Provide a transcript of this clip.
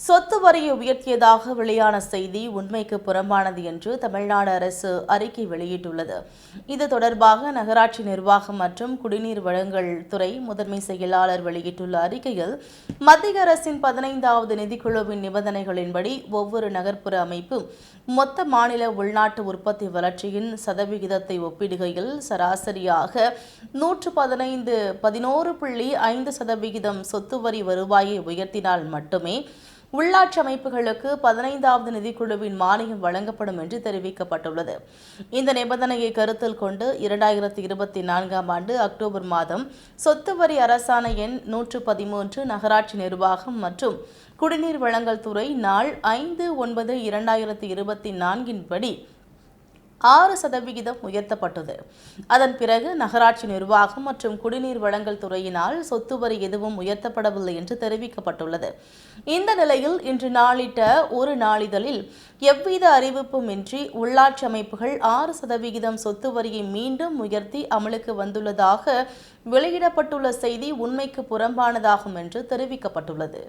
சொத்து வரியை உயர்த்தியதாக வெளியான செய்தி உண்மைக்கு புறம்பானது என்று தமிழ்நாடு அரசு அறிக்கை வெளியிட்டுள்ளது. இது தொடர்பாக நகராட்சி நிர்வாகம் மற்றும் குடிநீர் வழங்கல் துறை முதன்மை செயலாளர் வெளியிட்டுள்ள அறிக்கையில் மத்திய அரசின் பதினைந்தாவது நிதிக்குழுவின் நிபந்தனைகளின்படி ஒவ்வொரு நகர்ப்புற அமைப்பும் மொத்த மாநில உள்நாட்டு உற்பத்தி வளர்ச்சியின் சதவிகிதத்தை ஒப்பிடுகையில் சராசரியாக நூற்று பதினைந்து பதினோரு புள்ளி ஐந்து சதவிகிதம் சொத்து வரி வருவாயை உயர்த்தினால் மட்டுமே உள்ளாட்சி அமைப்புகளுக்கு பதினைந்தாவது நிதிக்குழுவின் மானியம் வழங்கப்படும் என்று தெரிவிக்கப்பட்டுள்ளது. இந்த நிபந்தனையை கருத்தில் கொண்டு இரண்டாயிரத்தி இருபத்தி நான்காம் ஆண்டு அக்டோபர் மாதம் சொத்து வரி அரசாணை எண் நூற்று பதிமூன்று நகராட்சி நிர்வாகம் மற்றும் குடிநீர் வழங்கல் துறை நாள் ஐந்து ஒன்பது இரண்டாயிரத்தி இருபத்தி நான்கின்படி ஆறு சதவிகிதம் உயர்த்தப்பட்டது. அதன் பிறகு நகராட்சி நிர்வாகம் மற்றும் குடிநீர் வழங்கல் துறையினால் சொத்து வரி எதுவும் உயர்த்தப்படவில்லை என்று தெரிவிக்கப்பட்டுள்ளது. இந்த நிலையில் இன்று நாளிட்ட ஒரு நாளிதழில் எவ்வித அறிவிப்பும் இன்றி உள்ளாட்சி அமைப்புகள் ஆறு சதவிகிதம் சொத்து வரியை மீண்டும் உயர்த்தி அமலுக்கு வந்துள்ளதாக வெளியிடப்பட்டுள்ள செய்தி உண்மைக்கு புறம்பானதாகும் என்று தெரிவிக்கப்பட்டுள்ளது.